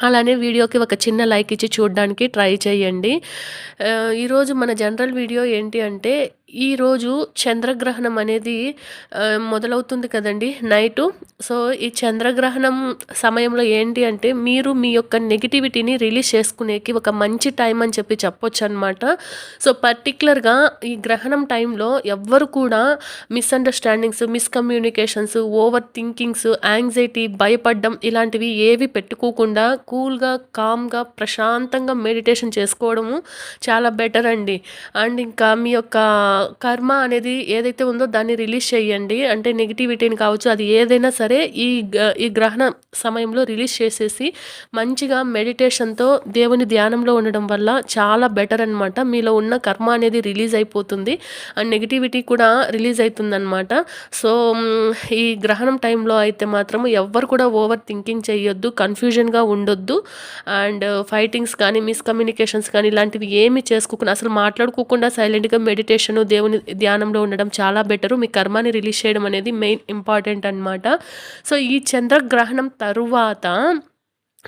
అలానే వీడియోకి ఒక చిన్న లైక్ ఇచ్చి చూడడానికి ట్రై చేయండి. ఈరోజు మన జనరల్ వీడియో ఏంటి అంటే ఈరోజు చంద్రగ్రహణం అనేది మొదలవుతుంది కదండి నైటు. సో ఈ చంద్రగ్రహణం సమయంలో ఏంటి అంటే మీరు మీ యొక్క నెగిటివిటీని రిలీజ్ చేసుకునేకి ఒక మంచి టైం అని చెప్పి చెప్పొచ్చు అనమాట సో పర్టికులర్గా ఈ గ్రహణం టైంలో ఎవ్వరు కూడా misunderstandings miscommunications over thinkings anxiety భయపడడం ఇలాంటివి ఏవి పెట్టుకోకుండా కూల్గా కామ్గా ప్రశాంతంగా మెడిటేషన్ చేసుకోవడము చాలా బెటర్ అండి. అండ్ ఇంకా మీ యొక్క కర్మ అనేది ఏదైతే ఉందో దాన్ని రిలీజ్ చేయండి. అంటే నెగిటివిటీని కావచ్చు అది ఏదైనా సరే ఈ ఈ గ్రహణ సమయంలో రిలీజ్ చేసేసి మంచిగా మెడిటేషన్తో దేవుని ధ్యానంలో ఉండడం వల్ల చాలా బెటర్ అనమాట మీలో ఉన్న కర్మ అనేది రిలీజ్ అయిపోతుంది. అండ్ నెగిటివిటీ కూడా రిలీజ్ అవుతుందన్నమాట. సో ఈ గ్రహణం టైంలో అయితే మాత్రం ఎవ్వరు కూడా ఓవర్ థింకింగ్ చేయొద్దు కన్ఫ్యూజన్గా ఉండొద్దు. అండ్ ఫైటింగ్స్ కానీ మిస్కమ్యూనికేషన్స్ కానీ ఇలాంటివి ఏమి చేసుకోకుండా అసలు మాట్లాడుకోకుండా సైలెంట్గా మెడిటేషన్ దేవుని ధ్యానంలో ఉండడం చాలా బెటరు. మీ కర్మాన్ని రిలీజ్ చేయడం అనేది మెయిన్ ఇంపార్టెంట్ అనమాట సో ఈ చంద్రగ్రహణం తరువాత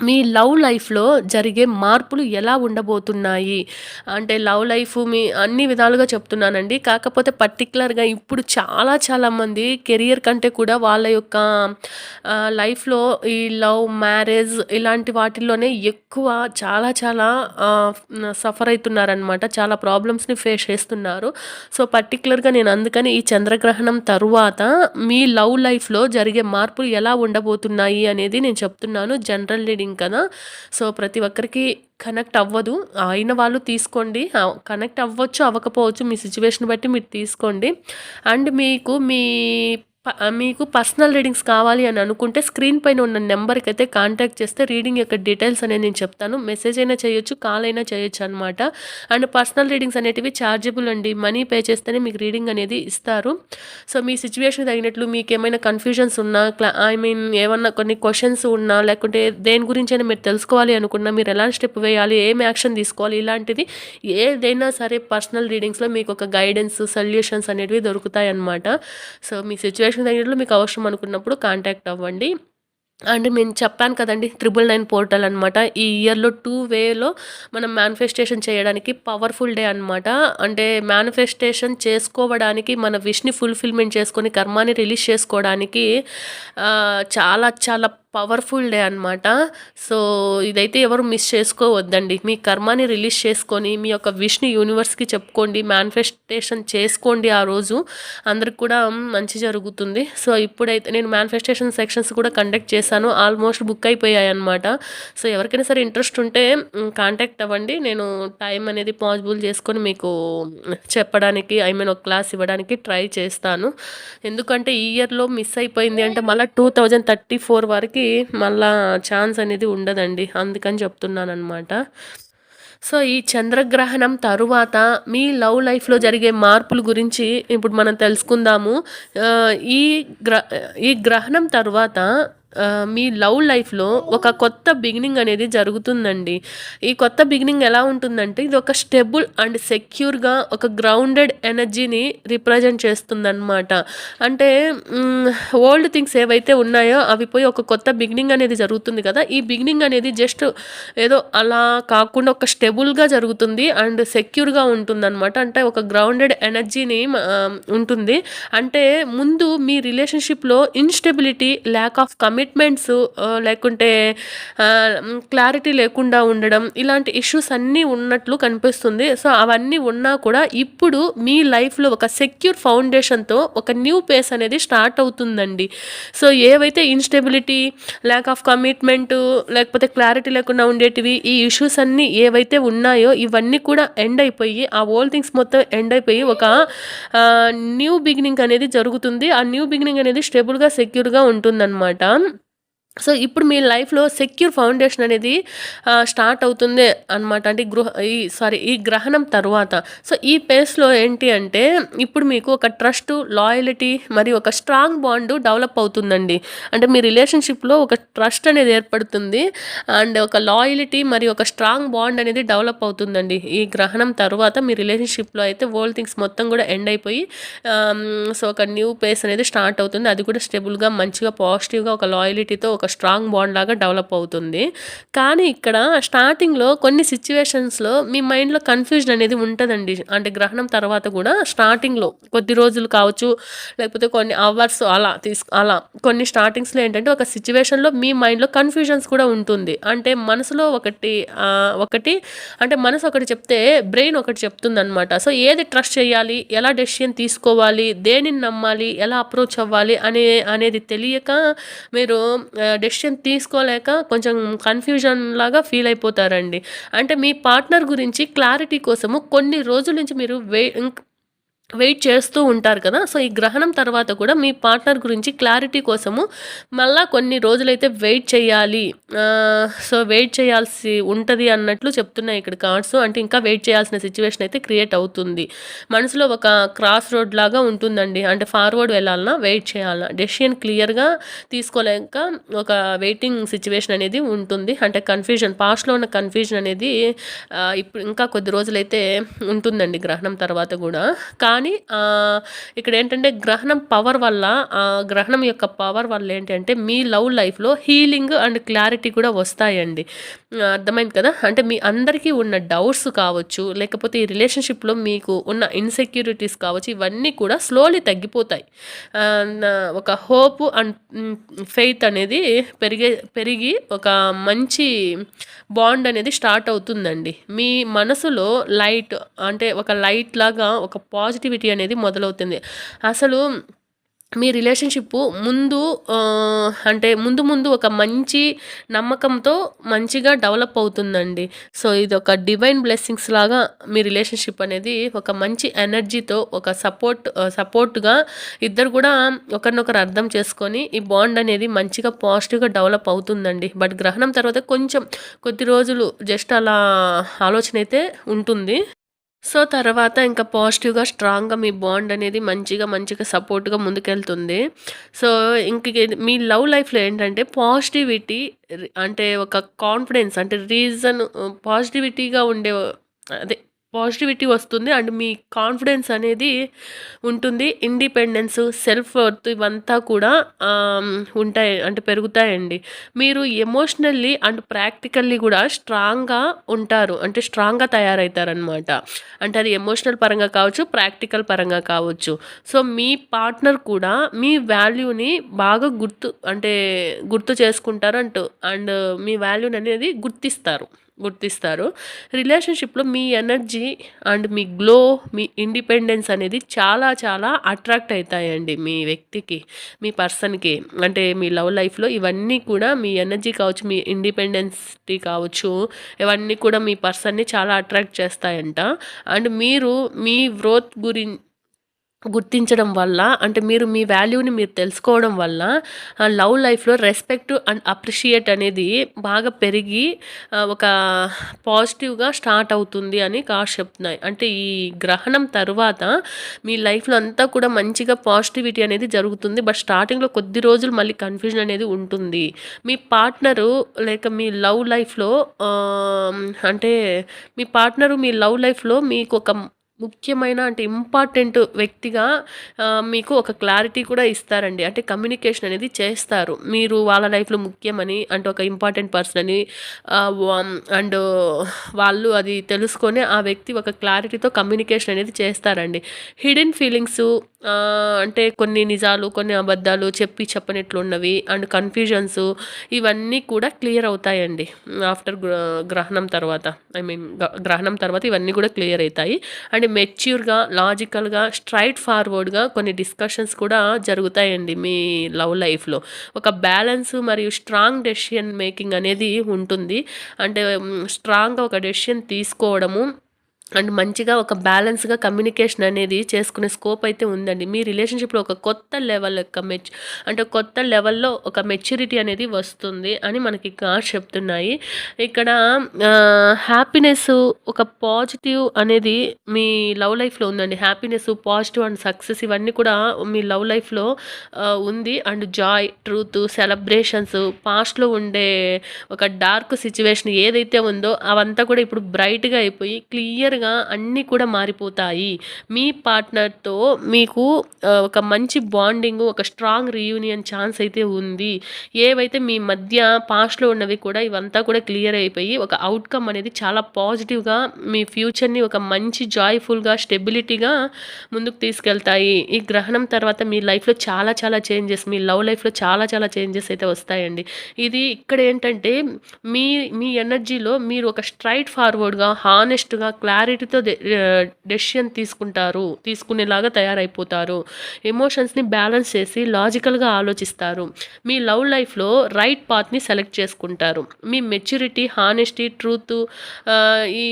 మీ లవ్ లైఫ్లో జరిగే మార్పులు ఎలా ఉండబోతున్నాయి? అంటే లవ్ లైఫ్ మీ అన్ని విధాలుగా చెప్తున్నానండి. కాకపోతే పర్టికులర్గా ఇప్పుడు చాలా చాలామంది కెరియర్ కంటే కూడా వాళ్ళ యొక్క లైఫ్లో ఈ లవ్ మ్యారేజ్ ఇలాంటి వాటిల్లోనే ఎక్కువ చాలా చాలా సఫర్ అవుతున్నారనమాట చాలా ప్రాబ్లమ్స్ని ఫేస్ చేస్తున్నారు. సో పర్టికులర్గా నేను అందుకని ఈ చంద్రగ్రహణం తరువాత మీ లవ్ లైఫ్లో జరిగే మార్పులు ఎలా ఉండబోతున్నాయి అనేది నేను చెప్తున్నాను. జనరల్ రీడింగ్ థింగ్ కదా. సో ప్రతి ఒక్కరికి కనెక్ట్ అవ్వదు. అయిన వాళ్ళు తీసుకోండి. కనెక్ట్ అవ్వచ్చు అవ్వకపోవచ్చు మీ సిచ్యువేషన్ బట్టి మీరు తీసుకోండి. అండ్ మీకు మీ మీకు పర్సనల్ రీడింగ్స్ కావాలి అని అనుకుంటే స్క్రీన్ పైన ఉన్న నెంబర్కి అయితే కాంటాక్ట్ చేస్తే రీడింగ్ యొక్క డీటెయిల్స్ అనేది నేను చెప్తాను. మెసేజ్ అయినా చేయొచ్చు కాల్ అయినా చేయొచ్చు అనమాట అండ్ పర్సనల్ రీడింగ్స్ అనేటివి ఛార్జబుల్ అండి. మనీ పే చేస్తేనే మీకు రీడింగ్ అనేది ఇస్తారు. సో మీ సిచ్యువేషన్ తగినట్లు మీకు ఏమైనా కన్ఫ్యూజన్స్ ఉన్నా ఐ మీన్ ఏమన్నా కొన్ని క్వశ్చన్స్ ఉన్నా లేకుంటే దేని గురించి అయినా మీరు తెలుసుకోవాలి అనుకున్నా మీరు ఎలాంటి స్టెప్ వేయాలి ఏం యాక్షన్ తీసుకోవాలి ఇలాంటిది ఏదైనా సరే పర్సనల్ రీడింగ్స్లో మీకు ఒక గైడెన్స్ సొల్యూషన్స్ అనేటివి దొరుకుతాయి అనమాట సో మీ సిచ్యువేషన్ లొకేషన్ దగ్గరలో మీకు అవసరం అనుకున్నప్పుడు కాంటాక్ట్ అవ్వండి. అండ్ నేను చెప్పాను కదండి త్రిబుల్ నైన్ పోర్టల్ అనమాట ఈ ఇయర్లో టూ వేలో మనం మేనిఫెస్టేషన్ చేయడానికి పవర్ఫుల్ డే అనమాట అంటే మేనిఫెస్టేషన్ చేసుకోవడానికి మన విష్ని ఫుల్ఫిల్మెంట్ చేసుకొని కర్మాన్ని రిలీజ్ చేసుకోవడానికి చాలా చాలా పవర్ఫుల్ డే అనమాట సో ఇదైతే ఎవరు మిస్ చేసుకోవద్దండి. మీ కర్మాని రిలీజ్ చేసుకొని మీ యొక్క విష్ని యూనివర్స్కి చెప్పుకోండి మేనిఫెస్టేషన్ చేసుకోండి ఆ రోజు. అందరికి కూడా మంచి జరుగుతుంది. సో ఇప్పుడైతే నేను మేనిఫెస్టేషన్ సెక్షన్స్ కూడా కండక్ట్ చేశాను. ఆల్మోస్ట్ బుక్ అయిపోయాయి అనమాట సో ఎవరికైనా సరే ఇంట్రెస్ట్ ఉంటే కాంటాక్ట్ అవ్వండి. నేను టైం అనేది పాసిబుల్ చేసుకొని మీకు చెప్పడానికి ఐ మీన్ ఒక క్లాస్ ఇవ్వడానికి ట్రై చేస్తాను. ఎందుకంటే ఈ ఇయర్లో మిస్ అయిపోయింది అంటే మళ్ళీ టూ థౌజండ్ థర్టీ ఫోర్ వరకు మళ్ళా ఛాన్స్ అనేది ఉండదండి. అందుకని చెప్తున్నాను అనమాట సో ఈ చంద్రగ్రహణం తరువాత మీ లవ్ లైఫ్లో జరిగే మార్పుల గురించి ఇప్పుడు మనం తెలుసుకుందాము. ఈ గ్ర ఈ గ్రహణం తరువాత మీ లవ్ లైఫ్లో ఒక కొత్త బిగినింగ్ అనేది జరుగుతుందండి. ఈ కొత్త బిగినింగ్ ఎలా ఉంటుందంటే ఇది ఒక స్టెబుల్ అండ్ సెక్యూర్గా ఒక గ్రౌండెడ్ ఎనర్జీని రిప్రజెంట్ చేస్తుందన్నమాట. అంటే ఓల్డ్ థింగ్స్ ఏవైతే ఉన్నాయో అవి పోయి ఒక కొత్త బిగినింగ్ అనేది జరుగుతుంది కదా. ఈ బిగినింగ్ అనేది జస్ట్ ఏదో అలా కాకుండా ఒక స్టెబుల్గా జరుగుతుంది అండ్ సెక్యూర్గా ఉంటుందన్నమాట. అంటే ఒక గ్రౌండెడ్ ఎనర్జీని ఉంటుంది. అంటే ముందు మీ రిలేషన్షిప్లో instability lack of commit commitments uh, లేకుంటే uh, క్లారిటీ లేకుండా ఉండడం ఇలాంటి ఇష్యూస్ అన్నీ ఉన్నట్లు కనిపిస్తుంది. సో అవన్నీ ఉన్నా కూడా ఇప్పుడు మీ లైఫ్లో ఒక సెక్యూర్ ఫౌండేషన్తో ఒక న్యూ పేస్ అనేది స్టార్ట్ అవుతుందండి. సో ఏవైతే ఇన్స్టెబిలిటీ ల్యాక్ ఆఫ్ కమిట్మెంట్ లేకపోతే క్లారిటీ లేకుండా ఉండేటివి ఈ ఇష్యూస్ అన్నీ ఏవైతే ఉన్నాయో ఇవన్నీ కూడా ఎండ్ అయిపోయి ఆ ఓల్డ్ థింగ్స్ మొత్తం ఎండ్ అయిపోయి ఒక uh, న్యూ బిగినింగ్ అనేది జరుగుతుంది. ఆ న్యూ బిగినింగ్ అనేది స్టేబుల్గా సెక్యూర్గా ఉంటుందన్నమాట. సో ఇప్పుడు మీ లైఫ్‌లో సెక్యూర్ ఫౌండేషన్ అనేది స్టార్ట్ అవుతుంది అనమాట. అంటే గృహ ఈ సారీ ఈ గ్రహణం తర్వాత సో, ఈ పేస్‌లో ఏంటి అంటే ఇప్పుడు మీకు ఒక ట్రస్టు, లాయలిటీ మరియు ఒక స్ట్రాంగ్ బాండ్ డెవలప్ అవుతుందండి. అంటే మీ రిలేషన్‌షిప్‌లో ఒక ట్రస్ట్ అనేది ఏర్పడుతుంది. అండ్ ఒక లాయలిటీ మరియు ఒక స్ట్రాంగ్ బాండ్ అనేది డెవలప్ అవుతుందండి. ఈ గ్రహణం తర్వాత మీ రిలేషన్‌షిప్‌లో అయితే ఓల్డ్ థింగ్స్ మొత్తం కూడా ఎండ్ అయిపోయి సో, ఒక న్యూ పేస్ అనేది స్టార్ట్ అవుతుంది. అది కూడా స్టెబుల్‌గా, మంచిగా, పాజిటివ్‌గా ఒక లాయలిటీతో ఒక స్ట్రాంగ్ బాండ్ లాగా డెవలప్ అవుతుంది. కానీ ఇక్కడ స్టార్టింగ్‌లో కొన్ని సిచ్యువేషన్స్లో మీ మైండ్‌లో కన్‌ఫ్యూజన్ అనేది ఉంటుందండి అంటే గ్రహణం తర్వాత కూడా స్టార్టింగ్‌లో కొద్ది రోజులు కావచ్చు, లేకపోతే కొన్ని అవర్స్ అలా తీసు అలా కొన్ని స్టార్టింగ్స్‌లో ఏంటంటే ఒక సిచ్యువేషన్లో మీ మైండ్‌లో కన్‌ఫ్యూజన్స్ కూడా ఉంటుంది. అంటే మనసులో ఒకటి ఒకటి అంటే మనసు ఒకటి చెప్తే బ్రెయిన్ ఒకటి చెప్తుందనమాట. సో, ఏది ట్రస్ట్ చేయాలి? ఎలా డెసిషన్ తీసుకోవాలి? దేనిని నమ్మాలి? ఎలా అప్రోచ్ అవ్వాలి? అనే అనేది తెలియక మీరు డెసిషన్ తీసుకోలేక కొంచెం కన్‌ఫ్యూజన్ లాగా ఫీల్ అయిపోతారండి. అంటే మీ పార్ట్నర్ గురించి క్లారిటీ కోసము కొన్ని రోజుల నుంచి మీరు వే వెయిట్ చేస్తూ ఉంటారు కదా! సో, ఈ గ్రహణం తర్వాత కూడా మీ పార్ట్నర్ గురించి క్లారిటీ కోసము మళ్ళా కొన్ని రోజులైతే వెయిట్ చేయాలి. సో, వెయిట్ చేయాల్సి ఉంటుంది అన్నట్లు చెప్తున్నాయి ఇక్కడ కార్డ్స్. అంటే ఇంకా వెయిట్ చేయాల్సిన సిచ్యువేషన్ అయితే క్రియేట్ అవుతుంది. మనసులో ఒక క్రాస్ రోడ్ లాగా ఉంటుందండి. అంటే ఫార్వర్డ్ వెళ్ళాలన్నా వెయిట్ చేయాలన్నా డెసిషన్ క్లియర్‌గా తీసుకోలేక ఒక వెయిటింగ్ సిచ్యువేషన్ అనేది ఉంటుంది. అంటే కన్‌ఫ్యూజన్ పాస్ట్‌లో ఉన్న కన్‌ఫ్యూజన్ అనేది ఇప్పుడు ఇంకా కొద్ది రోజులైతే ఉంటుందండి గ్రహణం తర్వాత గూడా. కానీ ఇక్కడ ఏంటంటే గ్రహణం పవర్ వల్ల గ్రహణం యొక్క పవర్ వల్ల ఏంటంటే మీ లవ్ లైఫ్‌లో హీలింగ్ అండ్ క్లారిటీ కూడా వస్తాయండి. అర్థమైంది కదా! అంటే మీ అందరికీ ఉన్న డౌట్స్ కావచ్చు, లేకపోతే ఈ రిలేషన్‌షిప్‌లో మీకు ఉన్న ఇన్‌సెక్యూరిటీస్ కావచ్చు, ఇవన్నీ కూడా స్లోలీ తగ్గిపోతాయి. ఒక హోప్ అండ్ ఫెయిత్ అనేది పెరిగే పెరిగి ఒక మంచి బాండ్ అనేది స్టార్ట్ అవుతుందండి. మీ మనసులో లైట్ అంటే ఒక లైట్ లాగా ఒక పాజిటివ్ పాజిటివిటీ అనేది మొదలవుతుంది. అసలు మీ రిలేషన్షిప్ ముందు అంటే ముందు ముందు ఒక మంచి నమ్మకంతో మంచిగా డెవలప్ అవుతుందండి. సో, ఇది ఒక డివైన్ బ్లెస్సింగ్స్ లాగా మీ రిలేషన్‌షిప్ అనేది ఒక మంచి ఎనర్జీతో ఒక సపోర్ట్ సపోర్ట్‌గా ఇద్దరు కూడా ఒకరినొకరు అర్థం చేసుకొని ఈ బాండ్ అనేది మంచిగా పాజిటివ్‌గా డెవలప్ అవుతుందండి. బట్ గ్రహణం తర్వాత కొంచెం కొద్ది రోజులు జస్ట్ అలా ఆలోచన అయితే ఉంటుంది. సో, తర్వాత ఇంకా పాజిటివ్‌గా, స్ట్రాంగ్‌గా మీ బాండ్ అనేది మంచిగా, మంచిగా సపోర్ట్‌గా ముందుకెళ్తుంది. సో, ఇంక మీ లవ్ లైఫ్‌లో ఏంటంటే పాజిటివిటీ రి అంటే ఒక కాన్ఫిడెన్స్ అంటే రీజన్ పాజిటివిటీగా ఉండే అదే పాజిటివిటీ వస్తుంది. అండ్ మీ కాన్ఫిడెన్స్ అనేది ఉంటుంది. ఇండిపెండెన్స్, సెల్ఫ్ వర్త్ ఇవంతా కూడా ఉంటాయి. అంటే పెరుగుతాయండి. మీరు ఎమోషనల్లీ అండ్ ప్రాక్టికల్లీ కూడా స్ట్రాంగ్‌గా ఉంటారు. అంటే స్ట్రాంగ్‌గా తయారవుతారనమాట అంటే అది ఎమోషనల్ పరంగా కావచ్చు, ప్రాక్టికల్ పరంగా కావచ్చు. సో, మీ పార్ట్నర్ కూడా మీ వాల్యూని బాగా గుర్తు అంటే గుర్తు చేసుకుంటారు అంటూ అండ్ మీ వాల్యూని అనేది గుర్తిస్తారు. గుర్తిస్తారు. రిలేషన్‌షిప్‌లో మీ ఎనర్జీ అండ్ మీ గ్లో, మీ ఇండిపెండెన్స్ అనేది చాలా చాలా అట్రాక్ట్ అవుతాయండి మీ వ్యక్తికి, మీ పర్సన్‌కి. అంటే మీ లవ్ లైఫ్‌లో ఇవన్నీ కూడా మీ ఎనర్జీ కావచ్చు, మీ ఇండిపెండెన్సిటీ కావచ్చు, ఇవన్నీ కూడా మీ పర్సన్‌ని చాలా అట్రాక్ట్ చేస్తాయంట. అండ్ మీరు మీ గ్రోత్ గురించి గుర్తించడం వల్ల అంటే మీరు మీ వాల్యూని మీరు తెలుసుకోవడం వల్ల లవ్ లైఫ్‌లో రెస్పెక్ట్ అండ్ అప్రిషియేట్ అనేది బాగా పెరిగి ఒక పాజిటివ్‌గా స్టార్ట్ అవుతుంది అని కార్డ్స్ చెప్తున్నాయి. అంటే ఈ గ్రహణం తర్వాత మీ లైఫ్‌లో అంతా కూడా మంచిగా పాజిటివిటీ అనేది జరుగుతుంది. బట్ స్టార్టింగ్‌లో కొద్ది రోజులు మళ్ళీ కన్‌ఫ్యూజన్ అనేది ఉంటుంది. మీ పార్ట్నరు లేక మీ లవ్ లైఫ్‌లో అంటే మీ పార్ట్నరు మీ లవ్ లైఫ్‌లో మీకొక ముఖ్యమైన అంటే ఇంపార్టెంట్ వ్యక్తిగా మీకు ఒక క్లారిటీ కూడా ఇస్తారండి. అంటే కమ్యూనికేషన్ అనేది చేస్తారు. మీరు వాళ్ళ లైఫ్‌లో ముఖ్యమని అంటే ఒక ఇంపార్టెంట్ పర్సన్ అని అండ్ వాళ్ళు అది తెలుసుకొని ఆ వ్యక్తి ఒక క్లారిటీతో కమ్యూనికేషన్ అనేది చేస్తారండి. హిడెన్ ఫీలింగ్స్ అంటే కొన్ని నిజాలు, కొన్ని అబద్ధాలు, చెప్పి చెప్పనట్లున్నవి అండ్ కన్‌ఫ్యూజన్స్ ఇవన్నీ కూడా క్లియర్ అవుతాయండి. ఆఫ్టర్ గ్ర గ్రహణం తర్వాత. ఐ మీన్ గ గ్రహణం తర్వాత ఇవన్నీ కూడా క్లియర్ అవుతాయి అండ్ మెచ్యూర్‌గా, లాజికల్‌గా, స్ట్రైట్ ఫార్వర్డ్‌గా కొన్ని డిస్కషన్స్ కూడా జరుగుతాయండి మీ లవ్ లైఫ్‌లో. ఒక బ్యాలెన్స్ మరియు స్ట్రాంగ్ డెసిషన్ మేకింగ్ అనేది ఉంటుంది. అంటే స్ట్రాంగ్‌గా ఒక డెసిషన్ తీసుకోవడము అండ్ మంచిగా ఒక బ్యాలెన్స్గా కమ్యూనికేషన్ అనేది చేసుకునే స్కోప్ అయితే ఉందండి. మీ రిలేషన్షిప్లో ఒక కొత్త లెవెల్ యొక్క మెచ్ అంటే కొత్త లెవెల్లో ఒక మెచ్యూరిటీ అనేది వస్తుంది అని మనకి కార్డ్స్ చెప్తున్నాయి. ఇక్కడ హ్యాపీనెస్ ఒక పాజిటివ్ అనేది మీ లవ్ లైఫ్లో ఉందండి. హ్యాపీనెస్ పాజిటివ్ అండ్ సక్సెస్ ఇవన్నీ కూడా మీ లవ్ లైఫ్లో ఉంది. అండ్ జాయ్ ట్రూత్ సెలబ్రేషన్స్ పాస్ట్లో ఉండే ఒక డార్క్ సిచ్యువేషన్ ఏదైతే ఉందో అవంతా కూడా ఇప్పుడు బ్రైట్గా అయిపోయి క్లియర్ తొందరగా అన్నీ కూడా మారిపోతాయి. మీ పార్ట్నర్తో మీకు ఒక మంచి బాండింగ్ ఒక స్ట్రాంగ్ రీయూనియన్ ఛాన్స్ అయితే ఉంది. ఏవైతే మీ మధ్య పాస్ట్లో ఉన్నవి కూడా ఇవంతా కూడా క్లియర్ అయిపోయి ఒక అవుట్కమ్ అనేది చాలా పాజిటివ్గా మీ ఫ్యూచర్ని ఒక మంచి జాయ్ఫుల్గా స్టెబిలిటీగా ముందుకు తీసుకెళ్తాయి. ఈ గ్రహణం తర్వాత మీ లైఫ్లో చాలా చాలా చేంజెస్ మీ లవ్ లైఫ్లో చాలా చాలా చేంజెస్ అయితే వస్తాయండి. ఇది ఇక్కడ ఏంటంటే మీ మీ ఎనర్జీలో మీరు ఒక స్ట్రైట్ ఫార్వర్డ్గా హానెస్ట్గా క్లారిటీ క్లారిటీతో డెసిషన్ తీసుకుంటారు తీసుకునేలాగా తయారైపోతారు. ఎమోషన్స్ని బ్యాలెన్స్ చేసి లాజికల్గా ఆలోచిస్తారు. మీ లవ్ లైఫ్లో రైట్ పాత్ని సెలెక్ట్ చేసుకుంటారు. మీ మెచ్యూరిటీ హానెస్టీ ట్రూత్ ఈ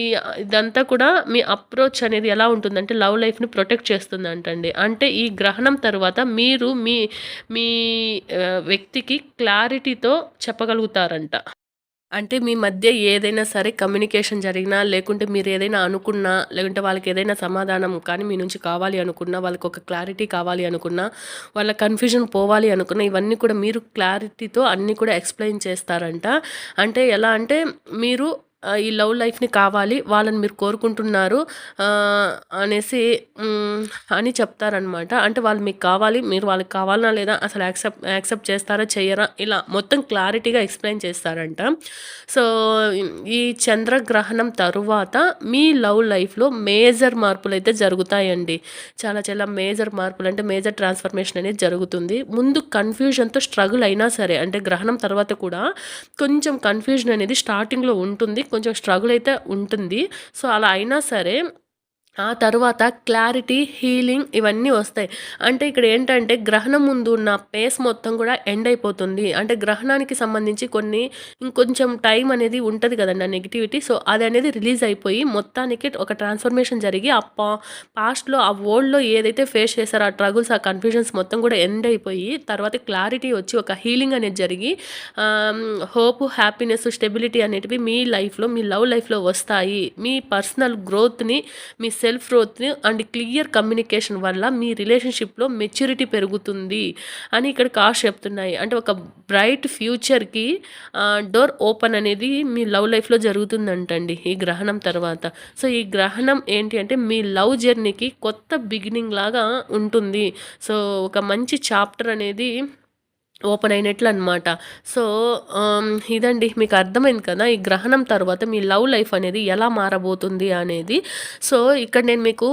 ఇదంతా కూడా మీ అప్రోచ్ అనేది ఎలా ఉంటుందంటే లవ్ లైఫ్ని ప్రొటెక్ట్ చేస్తుంది అంటండి అంటే ఈ గ్రహణం తర్వాత మీరు మీ మీ వ్యక్తికి క్లారిటీతో చెప్పగలుగుతారంట. అంటే మీ మధ్య ఏదైనా సరే కమ్యూనికేషన్ జరిగినా లేకుంటే మీరు ఏదైనా అనుకున్నా లేకుంటే వాళ్ళకి ఏదైనా సమాధానం కానీ మీ నుంచి కావాలి అనుకున్నా వాళ్ళకి ఒక క్లారిటీ కావాలి అనుకున్నా వాళ్ళ కన్ఫ్యూజన్ పోవాలి అనుకున్నా ఇవన్నీ కూడా మీరు క్లారిటీతో అన్నీ కూడా ఎక్స్ప్లెయిన్ చేస్తారంట. అంటే ఎలా అంటే మీరు ఈ లవ్ లైఫ్ని కావాలి వాళ్ళని మీరు కోరుకుంటున్నారు అనేసి అని చెప్తారనమాట అంటే వాళ్ళు మీకు కావాలి మీరు వాళ్ళకి కావాలనా లేదా అసలు యాక్సెప్ట్ యాక్సెప్ట్ చేస్తారా చేయరా ఇలా మొత్తం క్లారిటీగా ఎక్స్ప్లెయిన్ చేస్తారంట. సో ఈ చంద్రగ్రహణం తరువాత మీ లవ్ లైఫ్లో మేజర్ మార్పులు అయితే జరుగుతాయండి. చాలా చాలా మేజర్ మార్పులు అంటే మేజర్ ట్రాన్స్ఫర్మేషన్ అనేది జరుగుతుంది. ముందు కన్ఫ్యూజన్తో స్ట్రగుల్ అయినా సరే అంటే గ్రహణం తర్వాత కూడా కొంచెం కన్ఫ్యూజన్ అనేది స్టార్టింగ్లో ఉంటుంది. కొంచెం స్ట్రగుల్ అయితే ఉంటుంది. సో అలా అయినా సరే ఆ తర్వాత క్లారిటీ హీలింగ్ ఇవన్నీ వస్తాయి. అంటే ఇక్కడ ఏంటంటే గ్రహణం ముందు ఉన్న పేస్ మొత్తం కూడా ఎండ్ అయిపోతుంది. అంటే గ్రహణానికి సంబంధించి కొన్ని ఇంకొంచెం టైం అనేది ఉంటుంది కదండి ఆ నెగిటివిటీ సో అది అనేది రిలీజ్ అయిపోయి మొత్తానికి ఒక ట్రాన్స్ఫర్మేషన్ జరిగి ఆ పా పాస్ట్లో ఆ వరల్డ్లో ఏదైతే ఫేస్ చేశారో ఆ ట్రగుల్స్ ఆ కన్ఫ్యూజన్స్ మొత్తం కూడా ఎండ్ అయిపోయి తర్వాత క్లారిటీ వచ్చి ఒక హీలింగ్ అనేది జరిగి హోప్ హ్యాపీనెస్ స్టెబిలిటీ అనేటివి మీ లైఫ్లో మీ లవ్ లైఫ్లో వస్తాయి. మీ పర్సనల్ గ్రోత్ని మీ self growth and clear communication వల్ల మీ రిలేషన్షిప్లో మెచ్యూరిటీ పెరుగుతుంది అని ఇక్కడ కాస్ట్ చెప్తున్నాయి. అంటే ఒక బ్రైట్ ఫ్యూచర్కి డోర్ ఓపెన్ అనేది మీ లవ్ లైఫ్లో జరుగుతుందంటండి ఈ గ్రహణం తర్వాత. సో ఈ గ్రహణం ఏంటి అంటే మీ లవ్ జర్నీకి కొత్త బిగినింగ్ లాగా ఉంటుంది. సో ఒక మంచి చాప్టర్ అనేది ఓపెన్ అయినట్లు అనమాట సో ఇదండి మీకు అర్థమైంది కదా ఈ గ్రహణం తర్వాత మీ లవ్ లైఫ్ అనేది ఎలా మారబోతుంది అనేది. సో ఇక్కడ నేను మీకు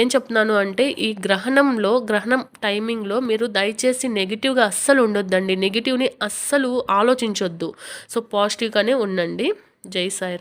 ఏం చెప్తున్నాను అంటే ఈ గ్రహణంలో గ్రహణం టైమింగ్లో మీరు దయచేసి నెగిటివ్గా అస్సలు ఉండొద్దండి. నెగిటివ్ని అస్సలు ఆలోచించొద్దు. సో పాజిటివ్గానే ఉండండి. జై సాయిరామ్.